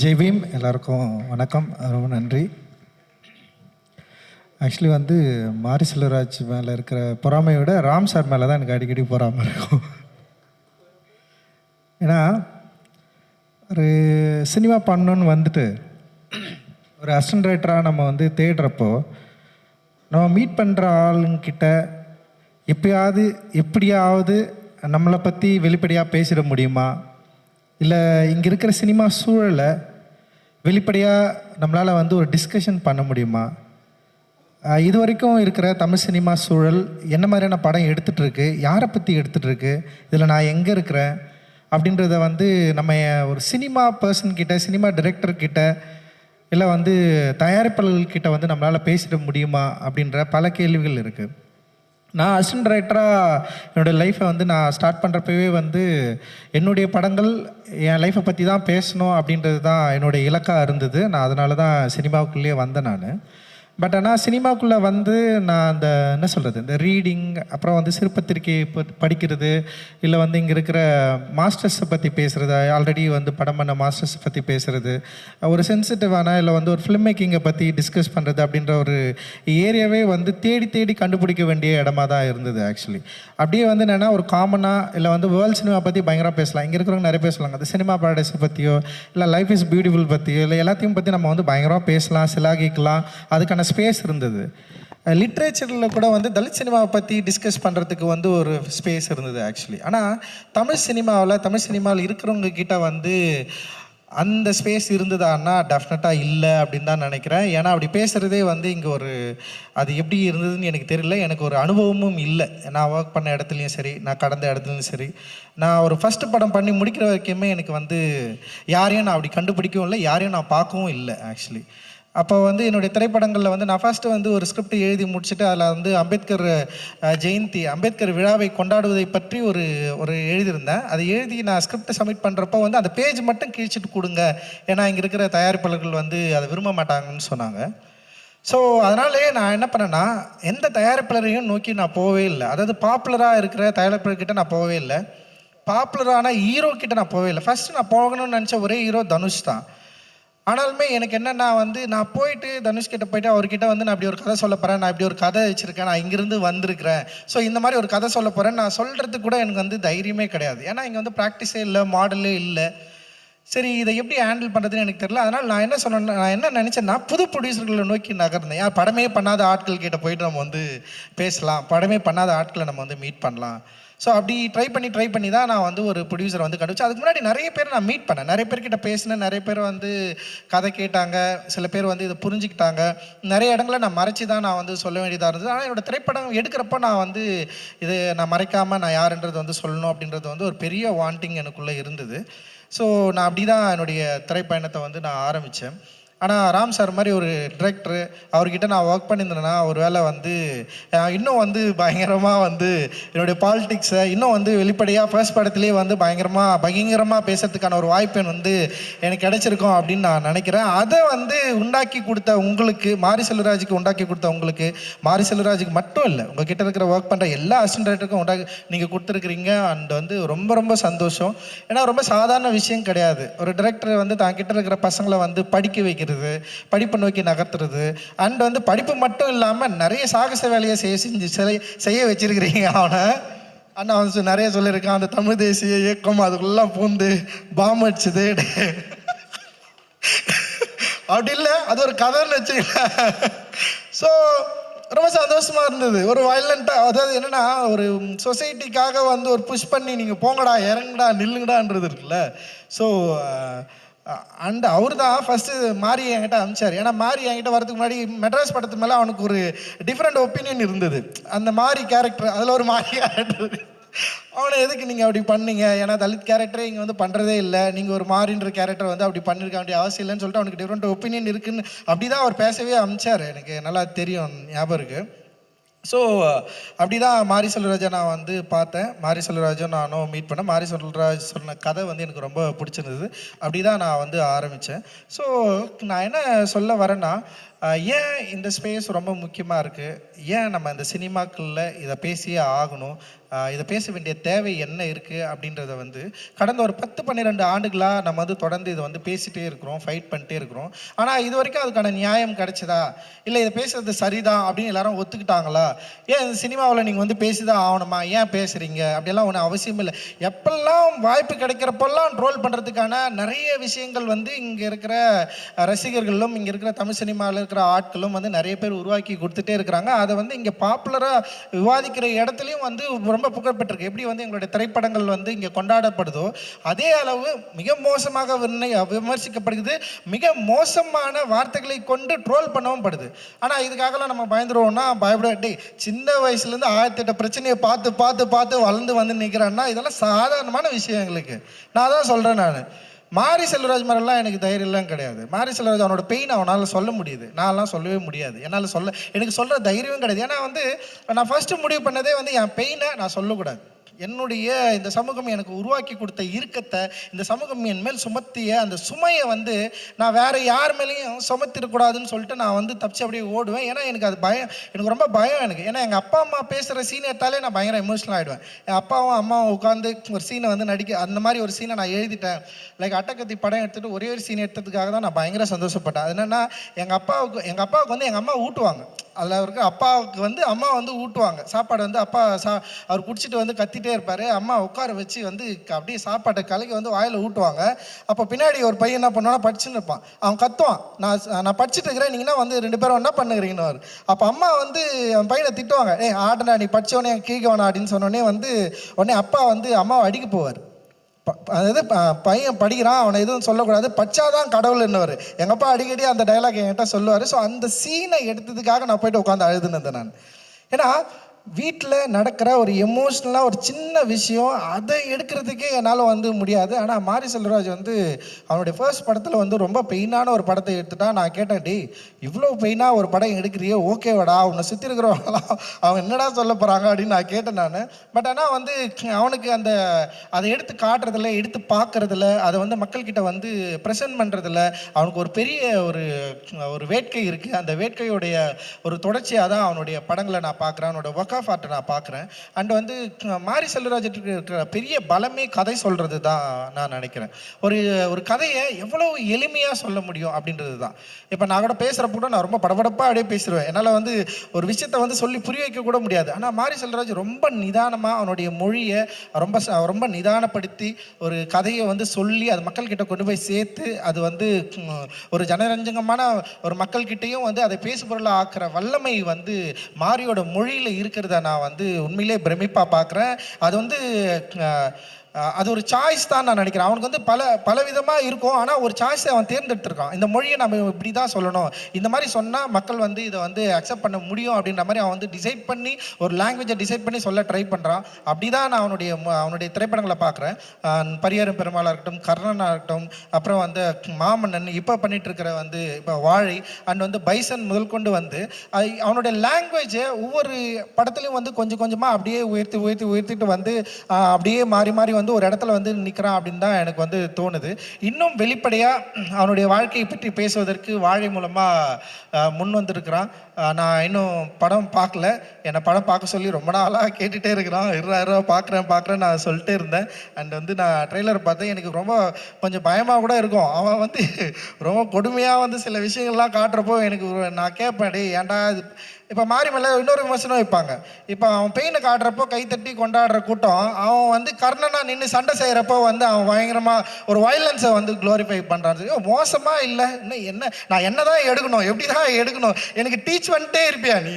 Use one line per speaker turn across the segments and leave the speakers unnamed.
ஜெய் பீம் எல்லாருக்கும் வணக்கம். ரொம்ப நன்றி. ஆக்சுவலி வந்து மாரி செல்வராஜ் மேலே இருக்கிற பொறாமையை விட ராம் சார் மேலே தான் எனக்கு அடிக்கடி பொறாமை இருக்கும். ஏன்னா ஒரு சினிமா பண்ணணுன்னு வந்துட்டு ஒரு அசிஸ்டன்ட் ரைட்டராக நம்ம வந்து தேடுறப்போ நம்ம மீட் பண்ணுற ஆளுங்கிட்ட எப்பயாவது எப்படியாவது நம்மளை பற்றி வெளிப்படையாக பேசிட முடியுமா? இல்லை இங்கே இருக்கிற சினிமா சூழலை வெளிப்படையாக நம்மளால் வந்து ஒரு டிஸ்கஷன் பண்ண முடியுமா? இது வரைக்கும் இருக்கிற தமிழ் சினிமா சூழல் என்ன மாதிரியான படம் எடுத்துகிட்ருக்கு யாரை பற்றி எடுத்துகிட்ருக்கு இதில் நான் எங்கே இருக்கிறேன் அப்படின்றத வந்து நம்ம ஒரு சினிமா பர்சன் கிட்ட சினிமா டைரக்டர் கிட்ட இல்லை வந்து தயாரிப்பாளர்கள் வந்து நம்மளால் பேசிட முடியுமா அப்படின்ற பல கேள்விகள் இருக்குது நான் அசிஸ்டன்ட் ரைட்டராக என்னுடைய லைஃப்பை வந்து நான் ஸ்டார்ட் பண்ணுறப்பவே வந்து என்னுடைய படங்கள் என் லைஃப்பை பற்றி தான் பேசணும் அப்படின்றது தான் என்னுடைய இலக்காக இருந்தது. நான் அதனால தான் சினிமாவுக்குள்ளேயே வந்தேன் நான். பட் ஆனால் சினிமாக்குள்ளே வந்து நான் அந்த என்ன சொல்கிறது இந்த ரீடிங் அப்புறம் வந்து சிறுபத்திரிக்கை ப- படிக்கிறது இல்லை வந்து இங்கே இருக்கிற மாஸ்டர்ஸை பற்றி பேசுகிறது ஆல்ரெடி வந்து படம் பண்ண மாஸ்டர்ஸ் பற்றி பேசுகிறது ஒரு சென்சிட்டிவான இல்லை வந்து ஒரு ஃபிலிம் மேக்கிங்கை பற்றி டிஸ்கஸ் பண்ணுறது அப்படின்ற ஒரு ஏரியாவே வந்து தேடி தேடி கண்டுபிடிக்க வேண்டிய இடமா தான் இருந்தது ஆக்சுவலி அப்படியே வந்து என்னென்னா ஒரு காமனாக இல்லை வந்து வேர்ல்டு சினிமா பற்றி பயங்கரமாக பேசலாம். இங்கே இருக்கிறவங்க நிறைய பேசலாம் அந்த சினிமா பாரடைஸை பற்றியோ இல்லை லைஃப் இஸ் பியூட்டிஃபுல் பற்றியோ இல்லை எல்லாத்தையும் பற்றி நம்ம வந்து பயங்கரமாக பேசலாம் சிலாகிக்கலாம். அதுக்கான ஸ்பேஸ் இருந்தது. லிட்ரேச்சரில் கூட வந்து தலித் சினிமாவை பற்றி டிஸ்கஸ் பண்ணுறதுக்கு வந்து ஒரு ஸ்பேஸ் இருந்தது ஆக்சுவலி ஆனால் தமிழ் சினிமாவில் தமிழ் சினிமாவில் இருக்கிறவங்க கிட்ட வந்து அந்த ஸ்பேஸ் இருந்ததான்னா டெஃபினட்டாக இல்லை அப்படின்னு தான் நினைக்கிறேன். ஏன்னா அப்படி பேசுகிறதே வந்து இங்கே ஒரு அது எப்படி இருந்ததுன்னு எனக்கு தெரியல. எனக்கு ஒரு அனுபவமும் இல்லை. நான் ஒர்க் பண்ண இடத்துலையும் சரி நான் கடந்த இடத்துலையும் சரி. நான் ஒரு ஃபஸ்ட்டு படம் பண்ணி முடிக்கிற வரைக்குமே எனக்கு வந்து யாரையும் நான் அப்படி கண்டுபிடிக்கவும் இல்லை யாரையும் நான் பார்க்கவும் இல்லை ஆக்சுவலி அப்போ வந்து என்னுடைய திரைப்படங்களில் வந்து நான் ஃபஸ்ட்டு வந்து ஒரு ஸ்கிரிப்ட் எழுதி முடிச்சுட்டு அதில் வந்து அம்பேத்கர் ஜெயந்தி அம்பேத்கர் விழாவை கொண்டாடுவதை பற்றி ஒரு ஒரு எழுதியிருந்தேன். அதை எழுதி நான் ஸ்கிரிப்ட் சப்மிட் பண்ணுறப்போ வந்து அந்த பேஜ் மட்டும் கிழிச்சிட்டு கொடுங்க. ஏன்னா இங்கே இருக்கிற தயாரிப்பாளர்கள் வந்து அதை விரும்ப மாட்டாங்கன்னு சொன்னாங்க. ஸோ அதனாலே நான் என்ன பண்ணேன்னா எந்த தயாரிப்பாளரையும் நோக்கி நான் போகவே இல்லை. அதாவது பாப்புலராக இருக்கிற தயாரிப்பாளர்கிட்ட நான் போகவே இல்லை. பாப்புலரான ஹீரோ கிட்ட நான் போகவே இல்லை. ஃபஸ்ட்டு நான் போகணும்னு நினச்ச ஒரே ஹீரோ தனுஷ் தான். ஆனாலுமே எனக்கு என்னென்னா வந்து நான் போயிட்டு தனுஷ்கிட்ட போயிட்டு அவர்கிட்ட வந்து நான் இப்படி ஒரு கதை சொல்ல போகிறேன் நான் இப்படி ஒரு கதை வச்சுருக்கேன் நான் இங்கேருந்து வந்திருக்கிறேன். ஸோ இந்த மாதிரி ஒரு கதை சொல்ல போகிறேன் நான் சொல்கிறதுக்கு கூட எனக்கு வந்து தைரியமே கிடையாது. ஏன்னா இங்கே வந்து ப்ராக்டிஸே இல்லை மாடலே இல்லை. சரி இதை எப்படி ஹேண்டில் பண்ணுறதுன்னு எனக்கு தெரியல. அதனால் நான் என்ன சொன்னேன்னா நான் என்ன நினச்சேன்னா புது ப்ரொடியூசர்களை நோக்கி நகர்ந்தேன். யார் படமே பண்ணாத ஆட்கள் கிட்ட போயிட்டு நம்ம வந்து பேசலாம். படமே பண்ணாத ஆட்களை நம்ம வந்து மீட் பண்ணலாம். ஸோ அப்படி ட்ரை பண்ணி ட்ரை பண்ணி தான் நான் வந்து ஒரு ப்ரொடியூசரை வந்து கண்டுபிடிச்சேன். அதுக்கு முன்னாடி நிறைய பேர் நான் மீட் பண்ணேன். நிறைய பேர்கிட்ட பேசினேன். நிறைய பேர் வந்து கதை கேட்டாங்க. சில பேர் வந்து இதை புரிஞ்சுக்கிட்டாங்க. நிறைய இடங்களை நான் மறைச்சி தான் நான் வந்து சொல்ல வேண்டியதாக இருந்தது. ஆனால் என்னோட திரைப்படம் எடுக்கிறப்ப நான் வந்து இது நான் மறைக்காமல் நான் யாருன்றது வந்து சொல்லணும் அப்படின்றது வந்து ஒரு பெரிய வாண்டிங் எனக்குள்ளே இருந்தது. ஸோ நான் அப்படி தான் என்னுடைய திரைப்பயணத்தை வந்து நான் ஆரம்பித்தேன் ஆனால் ராம் சார் மாதிரி ஒரு டிரெக்டரு அவர்கிட்ட நான் ஒர்க் பண்ணியிருந்தேன்னா ஒரு வேளை வந்து இன்னும் வந்து பயங்கரமாக வந்து என்னுடைய பாலிடிக்ஸை இன்னும் வந்து வெளிப்படையாக ஃபர்ஸ்ட் படத்துலேயே வந்து பயங்கரமாக பயங்கரமாக பேசுறதுக்கான ஒரு வாய்ப்பு வந்து எனக்கு கிடைச்சிருக்கும் அப்படின்னு நான் நினைக்கிறேன். அதை வந்து உண்டாக்கி கொடுத்த உங்களுக்கு மாரி செல்வராஜுக்கு உண்டாக்கி கொடுத்த உங்களுக்கு மாரி செல்வராஜுக்கு மட்டும் இல்லை உங்கள் கிட்ட இருக்கிற ஒர்க் பண்ணுற எல்லா அசிஸ்டன்ட் டைரக்டருக்கும் உண்டாக்கி நீங்கள் கொடுத்துருக்குறீங்க. அண்ட் வந்து ரொம்ப ரொம்ப சந்தோஷம். ஏன்னா ரொம்ப சாதாரண விஷயம் கிடையாது. ஒரு டிரெக்டர் வந்து தான் கிட்ட இருக்கிற பசங்களை வந்து படிக்க வைக்கிறது படிப்பை நோக்கி நகர்த்துறது. அண்ட் வந்து படிப்பு மட்டும் இல்லாமல் நிறைய சாகச வேலையை செய்ய செஞ்சு செய்ய செய்ய வச்சிருக்கிறீங்க அவனை. அண்ணா அவன் நிறைய சொல்லியிருக்கான் அந்த தமிழ் தேசிய இயக்கம் அதுக்குள்ளெல்லாம் பூந்து பாம் அடிச்சுது. அப்படி இல்லை அது ஒரு கதைன்னு வச்சுக்கல ஸோ ரொம்ப சந்தோஷமா இருந்தது. ஒரு வயலண்ட்டாக அதாவது என்னென்னா ஒரு சொசைட்டிக்காக வந்து ஒரு புஷ் பண்ணி நீங்கள் போங்கடா இறங்குடா நில்லுங்கடான்றது இருக்குல்ல. ஸோ அண்ட் அவர் தான் ஃபஸ்ட்டு மாரி என்கிட்ட அனுப்பிச்சார் ஏன்னா மாரி என்கிட்ட வரதுக்கு முன்னாடி மெட்ராஸ் படத்து மேலே அவனுக்கு ஒரு டிஃப்ரெண்ட் ஒப்பீனியன் இருந்தது. அந்த மாரி கேரக்டர் அதில் ஒரு மாரி கேரக்டர் அவனை எதுக்கு நீங்கள் அப்படி பண்ணீங்க? ஏன்னா தலித் கேரக்டரே இங்கே வந்து பண்ணுறதே இல்லை. நீங்கள் ஒரு மாறின்ற கேரக்டர் வந்து அப்படி பண்ணிருக்க வேண்டிய அவசியம் இல்லைன்னு சொல்லிட்டு அவனுக்கு டிஃப்ரெண்ட் ஒப்பீனியன் இருக்குன்னு அப்படி தான் அவர் பேசவே அமிச்சார். எனக்கு நல்லா தெரியும் ஞாபகம் இருக்குது ஸோ அப்படி தான் மாரி செல்வராஜை நான் வந்து பார்த்தேன். மாரி செல்வராஜும் நானும் மீட் பண்ணேன் மாரி செல்வராஜ் சொன்ன கதை வந்து எனக்கு ரொம்ப பிடிச்சிருந்தது. அப்படி தான் நான் வந்து ஆரம்பித்தேன் ஸோ நான் என்ன சொல்ல வரேன்னா ஏன் இந்த ஸ்பேஸ் ரொம்ப முக்கியமாக இருக்குது ஏன் நம்ம இந்த சினிமாக்களில் இதை பேசியே ஆகணும்? இதை பேச வேண்டிய தேவை என்ன இருக்குது அப்படின்றத வந்து கடந்த ஒரு பத்து பன்னிரெண்டு ஆண்டுகளாக நம்ம வந்து தொடர்ந்து இதை வந்து பேசிகிட்டே இருக்கிறோம் ஃபைட் பண்ணிட்டே இருக்கிறோம். ஆனால் இது வரைக்கும் அதுக்கான நியாயம் கிடைச்சதா? இல்லை இதை பேசுறது சரிதான் அப்படின்னு எல்லாரும் ஒத்துக்கிட்டாங்களா? ஏன் இந்த சினிமாவில் நீங்கள் வந்து பேசிதான் ஆகணுமா? ஏன் பேசுகிறீங்க அப்படியெல்லாம் ஒன்றும் அவசியம் இல்லை. எப்பெல்லாம் வாய்ப்பு கிடைக்கிறப்பெல்லாம் ட்ரோல் பண்ணுறதுக்கான நிறைய விஷயங்கள் வந்து இங்கே இருக்கிற ரசிகர்களும் இங்கே இருக்கிற தமிழ் சினிமாவில் இருக்கிற ஆட்களும் வந்து நிறைய பேர் உருவாக்கி கொடுத்துட்டே இருக்கிறாங்க. அதை வந்து இங்கே பாப்புலராக விவாதிக்கிற இடத்துலையும் வந்து ரொம்ப ரொம்ப புகழ்பெற்றிருக்கு. எப்படி வந்து எங்களுடைய திரைப்படங்கள் வந்து இங்கே கொண்டாடப்படுதோ அதே அளவு மிக மோசமாக விமர்சிக்கப்படுகிறது. மிக மோசமான வார்த்தைகளை கொண்டு ட்ரோல் பண்ணவும் படுது. ஆனால் இதுக்காகலாம் நம்ம பயந்துருவோம்னா பயப்பட சின்ன வயசுலேருந்து ஆயிரத்தி எட்டு பிரச்சனையை பார்த்து பார்த்து பார்த்து வளர்ந்து வந்து நிற்கிறான்னா இதெல்லாம் சாதாரணமான விஷயம் எங்களுக்கு. நான் தான் சொல்கிறேன் நான். மாரி செல்வராஜ் மாதிரிலாம் எனக்கு தைரியம்லாம் கிடையாது. மாரி செல்வராஜ் அவனோட பெயின் அவனால் சொல்ல முடியுது. நான்லாம் சொல்லவே முடியாது. என்னால் சொல்ல எனக்கு சொல்கிற தைரியமும் கிடையாது. ஏன்னா வந்து நான் ஃபஸ்ட்டு முடிவு பண்ணதே வந்து என் பெயினை நான் சொல்லக்கூடாது. என்னுடைய இந்த சமூகம் எனக்கு உருவாக்கி கொடுத்த இறுக்கத்தை இந்த சமூகம் என் மேல் சுமத்திய அந்த சுமையை வந்து நான் வேற யார் மேலேயும் சுமத்திடக்கூடாதுன்னு சொல்லிட்டு நான் வந்து தப்பிச்சு அப்படியே ஓடுவேன். ஏன்னா எனக்கு அது பயம் எனக்கு ரொம்ப பயம் எனக்கு. ஏன்னா எங்கள் அப்பா அம்மா பேசுகிற சீன் எடுத்தாலே நான் பயங்கர எமோஷனல் ஆகிடுவேன் என் அப்பாவும் அம்மாவும் உட்காந்து ஒரு சீனை வந்து நடிக்க அந்த மாதிரி ஒரு சீனை நான் எழுதிட்டேன். லைக் அட்டக்கத்தி படம் எடுத்துகிட்டு ஒரே ஒரு சீன் எடுத்ததுக்காக தான் நான் பயங்கர சந்தோஷப்பட்டேன். அது என்னென்னா எங்கள் அப்பாவுக்கு எங்கள் அப்பாவுக்கு வந்து எங்கள் அம்மா ஊட்டுவாங்க. அதில் அவருக்கு அப்பாவுக்கு வந்து அம்மா வந்து ஊட்டுவாங்க. சாப்பாடு வந்து அப்பா சா அவர் குடிச்சிட்டு வந்து கத்திட்டே இருப்பார். அம்மா உட்கார வச்சு வந்து அப்படியே சாப்பாட்டை கலக்கி வந்து வாயில் ஊட்டுவாங்க. அப்போ பின்னாடி ஒரு பையன் என்ன பண்ணுவானா படிச்சுன்னு இருப்பான். அவன் கத்துவான். நான் நான் படிச்சுட்டு இருக்கிறேன். நீங்கன்னா வந்து ரெண்டு பேரும் என்ன பண்ணுகிறீங்கன்னு. அப்போ அம்மா வந்து அவன் பையனை திட்டுவாங்க. ஏ ஆடனா நீ படித்தவனே கீழ்கவனா அப்படின்னு சொன்னோடனே வந்து உடனே அப்பா வந்து அம்மாவை அடிக்க போவார். ப- அதாவது பையன் படிக்கிறான். அவனை எதுவும் சொல்லக்கூடாது. பச்சாதான் கடவுள் என்னவர். எங்கள் அப்பா அடிக்கடி அந்த டைலாக் என்கிட்ட சொல்லுவார்? ஸோ அந்த சீனை எடுத்ததுக்காக நான் போயிட்டு உட்காந்து அழுதுனது நான். ஏன்னா வீட்டில் நடக்கிற ஒரு எமோஷ்னலாக ஒரு சின்ன விஷயம் அதை எடுக்கிறதுக்கே என்னால் வந்து முடியாது. ஆனால் மாரி செல்வராஜ் வந்து அவனுடைய ஃபர்ஸ்ட் படத்தில் வந்து ரொம்ப பெயினான ஒரு படத்தை எடுத்துட்டா நான் கேட்டேன் டேய் இவ்வளோ பெயினாக ஒரு படம் எடுக்கிறியே? ஓகேவாடா உன்னை சுற்றி இருக்கிறவங்களாம் அவங்க என்னடா சொல்ல போகிறாங்க அப்படின்னு நான் கேட்டேன் நான். பட் ஆனால் வந்து அவனுக்கு அந்த அதை எடுத்து காட்டுறதில்ல எடுத்து பார்க்குறதில்ல அதை வந்து மக்கள்கிட்ட வந்து ப்ரெசென்ட் பண்ணுறதுல அவனுக்கு ஒரு பெரிய ஒரு ஒரு வேட்கை இருக்குது அந்த வேட்கையுடைய ஒரு தொடர்ச்சியாக தான் அவனுடைய படங்களை நான் பார்க்குறேன். அவனோட ஒர்க் ஆஃப் ஆர்ட்டை நான் பார்க்குறேன். அண்ட் வந்து மாரி செல்வராஜத்துக்கு இருக்கிற பெரிய பலமே கதை சொல்கிறது தான் நான் நினைக்கிறேன். ஒரு ஒரு கதையை எவ்வளோ எளிமையாக சொல்ல முடியும் அப்படின்றது தான் இப்போ நான் கூட பேசுகிறப்ப கூட நான் ரொம்ப படபடப்பாக அப்படியே பேசிடுவேன் என்னால் வந்து ஒரு விஷயத்தை வந்து சொல்லி புரிய வைக்க கூட முடியாது. ஆனால் மாரி செல்வராஜ் ரொம்ப நிதானமாக அவனுடைய மொழியை ரொம்ப ரொம்ப நிதானப்படுத்தி ஒரு கதையை வந்து சொல்லி அது மக்கள்கிட்ட கொண்டு போய் சேர்த்து அது வந்து ஒரு ஜனரஞ்சகமான ஒரு மக்கள்கிட்டயும் வந்து அதை பேசுபொருளாக ஆக்கிற வல்லமை வந்து மாரியோட மொழியில் இருக்கிறத நான் வந்து உண்மையிலே பிரமிப்பாக பார்க்குறேன் அது வந்து அது ஒரு சாய்ஸ் தான் நான் நினைக்கிறேன். அவனுக்கு வந்து பல பல விதமாக இருக்கும். ஆனால் ஒரு சாய்ஸை அவன் தேர்ந்தெடுத்திருக்கான். இந்த மொழியை நம்ம இப்படி தான் சொல்லணும். இந்த மாதிரி சொன்னால் மக்கள் வந்து இதை வந்து அக்செப்ட் பண்ண முடியும் அப்படின்ற மாதிரி அவன் வந்து டிசைட் பண்ணி ஒரு லாங்குவேஜை டிசைட் பண்ணி சொல்ல ட்ரை பண்ணுறான் அப்படி தான் நான் அவனுடைய ம- அவனுடைய திரைப்படங்களை பார்க்குறேன். பரியரும் பெருமாளாக இருக்கட்டும் கர்ணனாக இருக்கட்டும் அப்புறம் வந்து மாமன்னன் இப்போ பண்ணிட்டு இருக்கிற வந்து இப்போ வாழை அண்ட் வந்து பைசன் முதல் கொண்டு வந்து அவனுடைய லாங்குவேஜை ஒவ்வொரு படத்துலையும் வந்து கொஞ்சம் கொஞ்சமாக அப்படியே உயர்த்தி உயர்த்தி உயர்த்திட்டு வந்து அப்படியே மாறி மாறி வந்து ஒரு இடத்துல வந்து நிற்கிறான் அப்படின்னு தான் எனக்கு வந்து தோணுது. இன்னும் வெளிப்படையாக அவனுடைய வாழ்க்கையை பற்றி பேசுவதற்கு வாழை மூலமாக முன் வந்திருக்கிறான் நான் இன்னும் படம் பார்க்கல. என்னை படம் பார்க்க சொல்லி ரொம்ப நாளாக கேட்டுகிட்டே இருக்கிறான். இருபா இருபா பார்க்குறேன் பார்க்குறேன் நான் சொல்லிட்டே இருந்தேன். அண்ட் வந்து நான் ட்ரெய்லர் பார்த்தேன். எனக்கு ரொம்ப கொஞ்சம் பயமாக கூட இருக்கும். அவன் வந்து ரொம்ப கொடுமையாக வந்து சில விஷயங்கள்லாம் காட்டுறப்போ எனக்கு நான் கேட்பேன் டே ஏன்டா இது? இப்போ மாறி மேலே இன்னொரு விமர்சனம் வைப்பாங்க. இப்போ அவன் பெயினை காட்டுறப்போ கைத்தட்டி கொண்டாடுற கூட்டம் அவன் வந்து கர்ணனா நின்று சண்டை செய்கிறப்போ வந்து அவன் பயங்கரமாக ஒரு வயலன்ஸை வந்து க்ளோரிஃபை பண்ணுறான் மோசமாக இல்லை? இன்னும் என்ன நான் என்ன தான் எடுக்கணும்? எப்படி தான் எடுக்கணும்? எனக்கு டீச் பண்ணிட்டே இருப்பியா நீ?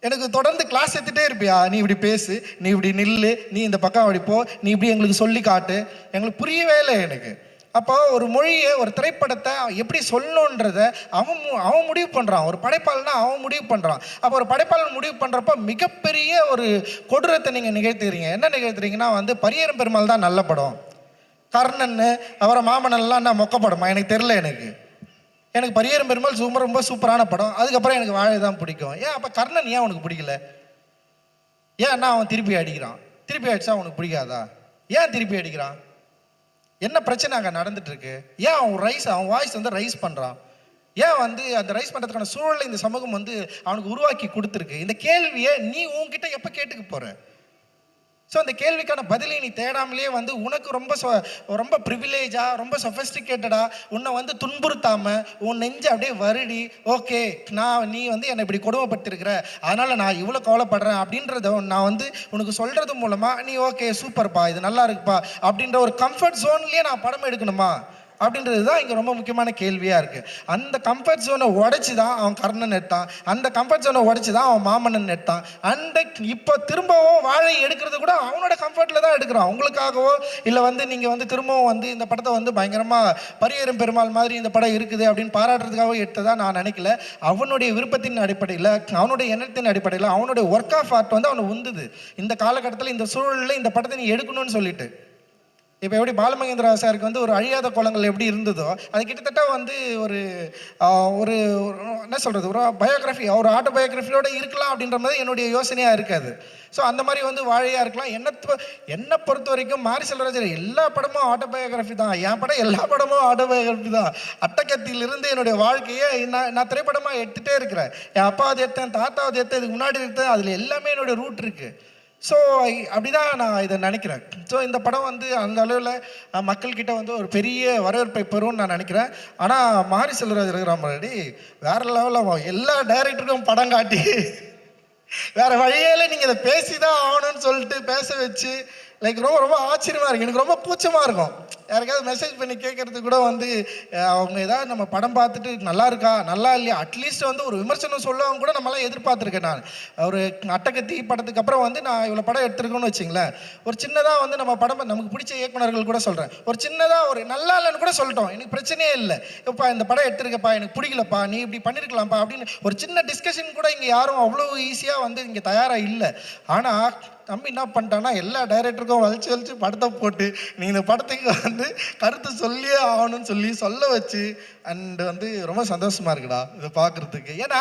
எனக்கு தொடர்ந்து கிளாஸ் எடுத்துகிட்டே இருப்பியா? நீ இப்படி பேசு நீ இப்படி நில்லு நீ இந்த பக்கம் அப்படி போ நீ இப்படி எங்களுக்கு சொல்லி காட்டு. எங்களுக்கு புரியவே இல்லை எனக்கு. அப்போ ஒரு மொழியை ஒரு திரைப்படத்தை எப்படி சொல்லணுன்றத அவன் மு- அவன் முடிவு பண்ணுறான் ஒரு படைப்பாளனா அவன் முடிவு பண்ணுறான் அப்போ ஒரு படைப்பாளன் முடிவு பண்ணுறப்ப மிகப்பெரிய ஒரு கொடூரத்தை நீங்கள் நிகழ்த்துறீங்க. என்ன நிகழ்த்துறீங்கன்னா வந்து பரியரும் பெருமாள் தான் நல்ல படம். கர்ணன் அவரை மாமனன்லாம் நான் மொக்க எனக்கு தெரில எனக்கு. எனக்கு பரியரும் பெருமாள் சூப்பர் ரொம்ப சூப்பரான படம். அதுக்கப்புறம் எனக்கு வாழை தான் பிடிக்கும். ஏன் அப்போ கர்ணன் ஏன் உனக்கு பிடிக்கல? ஏன்னா அவன் திருப்பி அடிக்கிறான்? திருப்பி அடிச்சா உனக்கு பிடிக்காதா? ஏன் திருப்பி அடிக்கிறான்? என்ன பிரச்சனை அங்கே நடந்துட்டு இருக்கு ஏன் அவன் ரைஸ் அவன் வாய்ஸ் வந்து ரைஸ் பண்ணுறான் ஏன் வந்து அந்த ரைஸ் பண்ணுறதுக்கான சூழலை இந்த சமூகம் வந்து அவனுக்கு உருவாக்கி கொடுத்துருக்கு? இந்த கேள்வியை நீ உன்கிட்ட எப்போ கேட்டுக்க போகிற ஸோ அந்த கேள்விக்கான பதிலை நீ தேடாமலே வந்து உனக்கு ரொம்ப ரொம்ப ப்ரிவிலேஜாக ரொம்ப சொஃபஸ்டிகேட்டடா உன்னை வந்து துன்புறுத்தாம உன் நெஞ்சு அப்படியே வருடி ஓகே நான் நீ வந்து என்னை இப்படி கொடுமைப்பட்டிருக்கிற அதனால நான் இவ்வளோ கவலைப்படுறேன் அப்படின்றத நான் வந்து உனக்கு சொல்கிறது மூலமாக நீ ஓகே சூப்பர்ப்பா இது நல்லா இருக்குப்பா அப்படின்ற ஒரு கம்ஃபர்ட் ஜோன்லேயே நான் படம் எடுக்கணுமா? அப்படின்றது தான் இங்கே ரொம்ப முக்கியமான கேள்வியாக இருக்குது அந்த கம்ஃபர்ட் ஜோனை உடைச்சி தான் அவன் கர்ணன் எடுத்தான். அந்த கம்ஃபர்ட் ஜோனை உடைச்சி தான் அவன் மாமன்னன் எடுத்தான். அந்த இப்போ திரும்பவும் வாழை எடுக்கிறது கூட அவனோட கம்ஃபர்ட்டில் தான் எடுக்கிறான். அவங்களுக்காகவோ இல்லை வந்து நீங்கள் வந்து திரும்பவும் வந்து இந்த படத்தை வந்து பயங்கரமாக பரியேறும் பெருமாள் மாதிரி இந்த படம் இருக்குது அப்படின்னு பாராட்டுறதுக்காக எடுத்ததாக நான் நினைக்கல. அவனுடைய விருப்பத்தின் அடிப்படையில் அவனுடைய எண்ணத்தின் அடிப்படையில் அவனுடைய ஒர்க் ஆஃப் ஆர்ட் வந்து அவனை உந்துது. இந்த காலகட்டத்தில் இந்த சூழலில் இந்த படத்தை நீ எடுக்கணும்னு சொல்லிட்டு. இப்போ எப்படி பாலமகேந்திரா சாருக்கு வந்து ஒரு அழியாத குளங்கள் எப்படி இருந்ததோ அது கிட்டத்தட்ட வந்து ஒரு ஒரு என்ன சொல்கிறது ஒரு பயோகிராஃபி ஒரு ஆட்டோபயோகிராஃபியோட இருக்கலாம் அப்படின்ற மாதிரி என்னுடைய யோசனையாக இருக்காது. ஸோ அந்த மாதிரி வந்து வாழையாக இருக்கலாம். என்ன என்னை பொறுத்த வரைக்கும் மாரி செல்வராஜர் எல்லா படமும் ஆட்டோபயோகிராஃபி தான். என் படம் எல்லா படமும் ஆட்டோபயோகிராஃபி தான். அட்டக்கத்திலிருந்து என்னுடைய வாழ்க்கையை நான் நான் திரைப்படமாக எடுத்துகிட்டே இருக்கிறேன். என் அப்பாவது எடுத்தேன் தாத்தாவது எடுத்தேன் இதுக்கு முன்னாடி எடுத்தேன் அதில் எல்லாமே என்னுடைய ரூட் இருக்குது ஸோ அப்படிதான் நான் இதை நினைக்கிறேன். ஸோ இந்த படம் வந்து அந்த அளவில் மக்கள்கிட்ட வந்து ஒரு பெரிய வரவேற்பை பெறும்னு நான் நினைக்கிறேன். ஆனால் மாரி செல்வராஜ் இருக்கிற முன்னாடி வேற லெவலில் எல்லா டைரக்டருக்கும் படம் காட்டி வேற வழியால நீங்கள் இதை பேசி தான் ஆகணும்னு சொல்லிட்டு பேச வச்சு லைக் ரொம்ப ரொம்ப ஆச்சரியமாக இருக்கும் எனக்கு ரொம்ப பூச்சமாக இருக்கும். யாருக்காவது மெசேஜ் பண்ணி கேட்கறது கூட வந்து அவங்க ஏதாவது நம்ம படம் பார்த்துட்டு நல்லா இருக்கா நல்லா இல்லையா? அட்லீஸ்ட் வந்து ஒரு விமர்சனம் சொல்லுவாங்க கூட நம்மளாம் எதிர்பார்த்துருக்கேன் நான். ஒரு அட்டகத்தி படத்துக்கு அப்புறம் வந்து நான் இவ்வளோ படம் எடுத்துருக்கோன்னு வச்சிங்களேன். ஒரு சின்னதாக வந்து நம்ம படம் நமக்கு பிடிச்ச இயக்குனர்கள் கூட சொல்கிறேன் ஒரு சின்னதாக ஒரு நல்லா இல்லைன்னு கூட சொல்லிட்டோம். எனக்கு பிரச்சனையே இல்லை. இப்போ இந்த படம் எடுத்துருக்கப்பா எனக்கு பிடிக்கலப்பா நீ இப்படி பண்ணியிருக்கலாம்ப்பா அப்படின்னு ஒரு சின்ன டிஸ்கஷன் கூட இங்கே யாரும் அவ்வளோ ஈஸியாக வந்து இங்கே தயாராக இல்லை. ஆனால் தம்பி என்ன பண்ணிட்டான்னா எல்லா டைரக்டருக்கும் வலிச்சு வலிச்சு படத்தை போட்டு நீ இந்த படத்துக்கு வந்து கருத்து சொல்லியே ஆகணும்னு சொல்லி சொல்ல வச்சு அண்டு வந்து ரொம்ப சந்தோஷமா இருக்குடா இதை பார்க்கறதுக்கு. ஏன்னா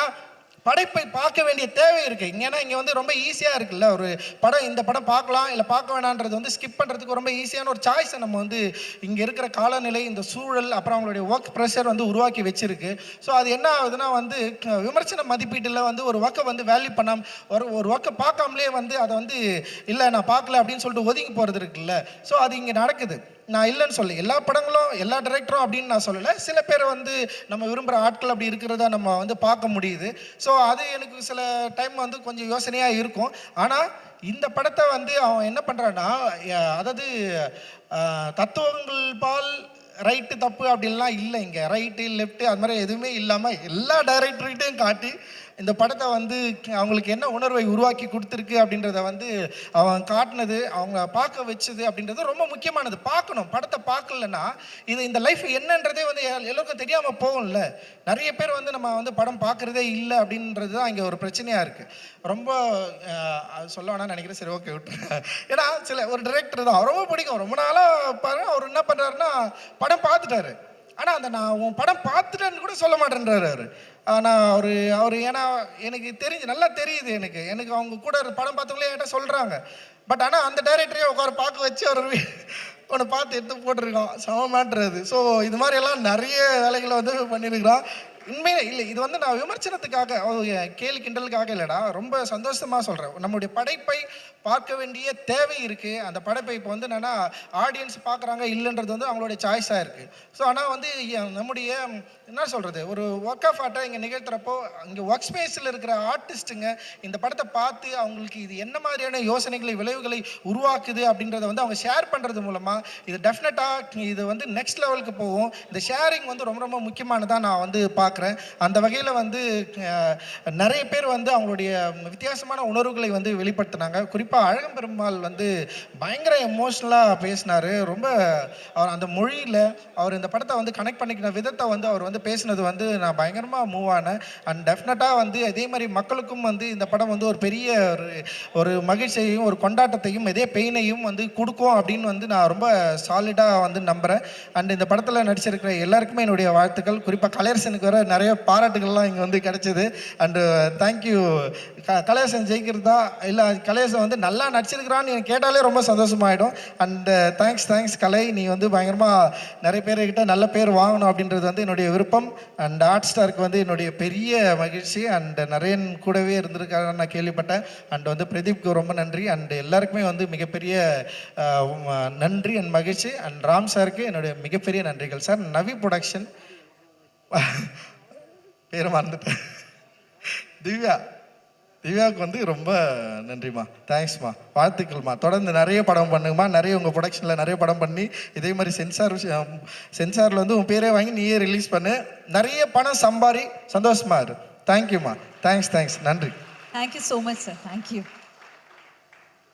படைப்பை பார்க்க வேண்டிய தேவை இருக்கு. ஏன்னா இங்க வந்து ரொம்ப ஈஸியா இருக்குல்ல. ஒரு படம் இந்த படம் பார்க்கலாம் இல்லை பார்க்க வேணான்றது வந்து ஸ்கிப் பண்றதுக்கு ரொம்ப ஈஸியான ஒரு சாய்ஸை நம்ம வந்து இங்க இருக்கிற காலநிலை இந்த சூழல் அப்புறம் அவங்களுடைய ஒர்க் ப்ரெஷர் வந்து உருவாக்கி வச்சிருக்கு. ஸோ அது என்ன ஆகுதுன்னா வந்து விமர்சன மதிப்பீட்டில் வந்து ஒரு ஒர்க்கை வந்து வேல்யூ பண்ணாம ஒரு ஒரு ஒர்க்கை பார்க்காமலே வந்து அதை வந்து இல்லை நான் பார்க்கல அப்படின்னு சொல்லிட்டு ஒதுங்கி போகிறது இருக்குல்ல. ஸோ அது இங்கே நடக்குது. நான் இல்லைன்னு சொல்ல எல்லா படங்களும் எல்லா டைரக்டரும் அப்படின்னு நான் சொல்லலை. சில பேர் வந்து நம்ம விரும்புகிற ஆட்கள் அப்படி இருக்கிறத நம்ம வந்து பார்க்க முடியுது. ஸோ அது எனக்கு சில டைம் வந்து கொஞ்சம் யோசனையாக இருக்கும். ஆனால் இந்த படத்தை வந்து அவன் என்ன பண்ணுறான்னா அதாவது தத்துவங்கள் பால் ரைட்டு தப்பு அப்படின்லாம் இல்லை இங்கே. ரைட்டு லெஃப்ட்டு அது மாதிரி எதுவுமே இல்லாமல் எல்லா டைரக்டர்கிட்டையும் காட்டி இந்த படத்தை வந்து அவங்களுக்கு என்ன உணர்வை உருவாக்கி கொடுத்துருக்கு அப்படின்றத வந்து அவன் காட்டினது அவங்க பார்க்க வச்சது அப்படின்றது ரொம்ப முக்கியமானது. பார்க்கணும். படத்தை பார்க்கலன்னா இது இந்த லைஃப் என்னன்றதே வந்து எல்லோருக்கும் தெரியாமல் போகும்ல. நிறைய பேர் வந்து நம்ம வந்து படம் பார்க்குறதே இல்லை அப்படின்றது தான் இங்கே ஒரு பிரச்சனையாக இருக்குது ரொம்ப அது சொல்ல வேணாம்னு நினைக்கிறேன். சரி ஓகே விட்டுறேன் ஏன்னா சில ஒரு டிரெக்டர் தான். ரொம்ப பிடிக்கும். ரொம்ப நாளாக பாரு அவர் என்ன பண்ணுறாருன்னா படம் பார்த்துட்டாரு. ஆனால் அந்த நான் உன் படம் பார்த்துட்டேன்னு கூட சொல்ல மாட்டேன்றாரு அவர். ஆனால் அவர் அவர் ஏன்னா எனக்கு தெரிஞ்சு நல்லா தெரியுது எனக்கு. எனக்கு அவங்க கூட படம் பார்த்தவங்களே என்கிட்ட சொல்கிறாங்க பட் ஆனால் அந்த டைரக்டரே உட்கார பார்க்க வச்சு அவர் ஒன்று பார்த்து எடுத்து போட்டிருக்கான். சமமான்றது ஸோ இது மாதிரி எல்லாம் நிறைய வேலைகளை வந்து பண்ணியிருக்கிறான். உண்மையில இல்லை. இது வந்து நான் விமர்சனத்துக்காக கேலி கிண்டலுக்காக இல்லைடா. ரொம்ப சந்தோஷமாக சொல்கிறேன் நம்முடைய படைப்பை பார்க்க வேண்டிய தேவை இருக்குது அந்த படைப்பை இப்போ வந்து என்னன்னா ஆடியன்ஸ் பார்க்குறாங்க இல்லைன்றது வந்து அவங்களுடைய சாய்ஸாக இருக்குது ஸோ ஆனால் வந்து நம்முடைய என்ன சொல்கிறது ஒரு ஒர்க் ஆஃப் ஆர்ட்டை இங்கே நிகழ்த்துறப்போ இங்கே ஒர்க் ஸ்பேஸில் இருக்கிற ஆர்டிஸ்ட்டுங்க இந்த படத்தை பார்த்து அவங்களுக்கு இது என்ன மாதிரியான யோசனைகளை விளைவுகளை உருவாக்குது அப்படின்றத வந்து அவங்க ஷேர் பண்ணுறது மூலமாக இது டெஃபினட்டாக இது வந்து நெக்ஸ்ட் லெவலுக்கு போகும். இந்த ஷேரிங் வந்து ரொம்ப ரொம்ப முக்கியமானதாக நான் வந்து பார்க்குறேன். அந்த வகையில் வந்து நிறைய பேர் வந்து அவங்களுடைய வித்தியாசமான உணர்வுகளை வந்து வெளிப்படுத்தினாங்க. குறிப்பாக அழகம்பெருமாள் வந்து பயங்கர எமோஷ்னலாக பேசினார். ரொம்ப அவர் அந்த மொழியில் அவர் இந்த படத்தை வந்து கனெக்ட் பண்ணிக்கிற விதத்தை வந்து அவர் வந்து பேசினது வந்து நான் பயங்கரமாக மூவ் ஆனேன். அண்ட் டெஃபினட்டாக வந்து அதே மாதிரி மக்களுக்கும் வந்து இந்த படம் வந்து ஒரு பெரிய ஒரு ஒரு மகிழ்ச்சியையும் ஒரு கொண்டாட்டத்தையும் இதே பெயினையும் வந்து கொடுக்கும் அப்படின்னு வந்து நான் ரொம்ப சாலிடாக வந்து நம்புகிறேன் அண்ட் இந்த படத்தில் நடிச்சிருக்கிற எல்லாருக்குமே என்னுடைய வாழ்த்துக்கள். குறிப்பாக கலையரசனுக்கு வர நிறைய பாராட்டுகள்லாம் இங்கே வந்து கிடைச்சிது. அண்டு தேங்க்யூ uh, க கலேசன் ஜெயிக்கிறதா? இல்லை கலேசன் வந்து நல்லா நடிச்சிருக்கிறான்னு கேட்டாலே ரொம்ப சந்தோஷமாயிடும். And thanks thanks Kalai. நீ வந்து பயங்கரமாக நிறைய பேர்கிட்ட நல்ல பேர் வாங்கணும் அப்படின்றது வந்து என்னுடைய விருப்பம். அண்ட் ஆர்ட் ஸ்டாருக்கு வந்து என்னுடைய பெரிய மகிழ்ச்சி. அண்ட் நிறையன் கூடவே இருந்திருக்காருன்னு நான் கேள்விப்பட்டேன். அண்ட் வந்து பிரதீப்க்கு ரொம்ப நன்றி. அண்ட் எல்லாருக்குமே வந்து மிகப்பெரிய நன்றி அண்ட் மகிழ்ச்சி. அண்ட் ராம் சாருக்கு என்னுடைய மிகப்பெரிய நன்றிகள். சார் நவி ப்ரொடக்ஷன் பேர் மறந்துட்டேன். திவ்யா. திவ்யாவுக்கு வந்து ரொம்ப நன்றிம்மா. தேங்க்ஸ்மா வாழ்த்துக்கள்மா. தொடர்ந்து நிறைய படம் பண்ணுங்கம்மா. நிறைய உங்கள் ப்ரொடக்ஷனில் நிறைய படம் பண்ணி இதே மாதிரி சென்சார் சென்சாரில் வந்து உன் பேரே வாங்கி நீயே ரிலீஸ் பண்ணு. நிறைய பணம் சம்பாரி சந்தோஷமா இரு. தேங்க்யூம்மா தேங்க்ஸ் தேங்க்ஸ் நன்றி.
Thank you so much sir thank you